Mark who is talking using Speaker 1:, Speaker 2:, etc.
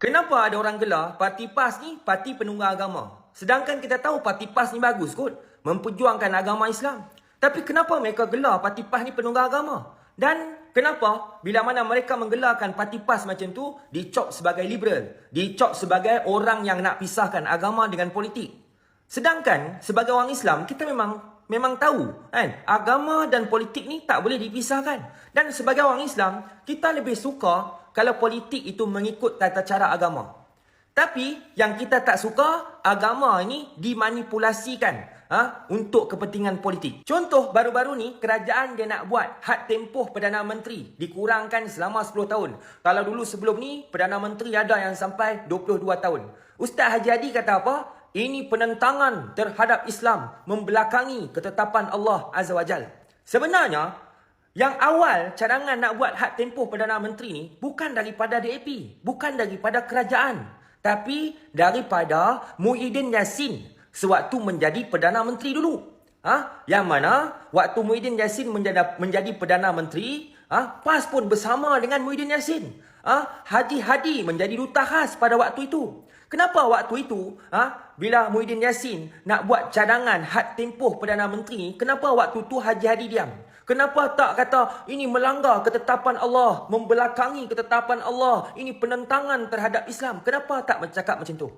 Speaker 1: Kenapa ada orang gelar parti PAS ni parti penunggang agama? Sedangkan kita tahu parti PAS ni bagus kot. Memperjuangkan agama Islam. Tapi kenapa mereka gelar parti PAS ni penunggang agama? Dan kenapa bila mana mereka menggelarkan parti PAS macam tu dicop sebagai liberal? Dicop sebagai orang yang nak pisahkan agama dengan politik. Sedangkan sebagai orang Islam kita memang memang tahu kan agama dan politik ni tak boleh dipisahkan. Dan sebagai orang Islam kita lebih suka kalau politik itu mengikut tata cara agama. Tapi yang kita tak suka agama ini dimanipulasikan ha, untuk kepentingan politik. Contoh baru-baru ni kerajaan dia nak buat had tempoh Perdana Menteri dikurangkan selama 10 tahun. Kalau dulu sebelum ni Perdana Menteri ada yang sampai 22 tahun. Ustaz Haji Adi kata apa? Ini penentangan terhadap Islam membelakangi ketetapan Allah Azza wa Jal. Sebenarnya yang awal cadangan nak buat had tempoh Perdana Menteri ni bukan daripada DAP, bukan daripada kerajaan, tapi daripada Muhyiddin Yassin sewaktu menjadi Perdana Menteri dulu. Ha? Yang mana waktu Muhyiddin Yassin menjadi, menjadi Perdana Menteri, ha? PAS pun bersama dengan Muhyiddin Yassin. Ha? Haji Hadi menjadi duta khas pada waktu itu. Kenapa waktu itu ha? bila Muhyiddin Yassin nak buat cadangan had tempoh Perdana Menteri, kenapa waktu itu Haji Hadi diam? Kenapa tak kata ini melanggar ketetapan Allah, membelakangi ketetapan Allah, ini penentangan terhadap Islam? Kenapa tak bercakap macam tu?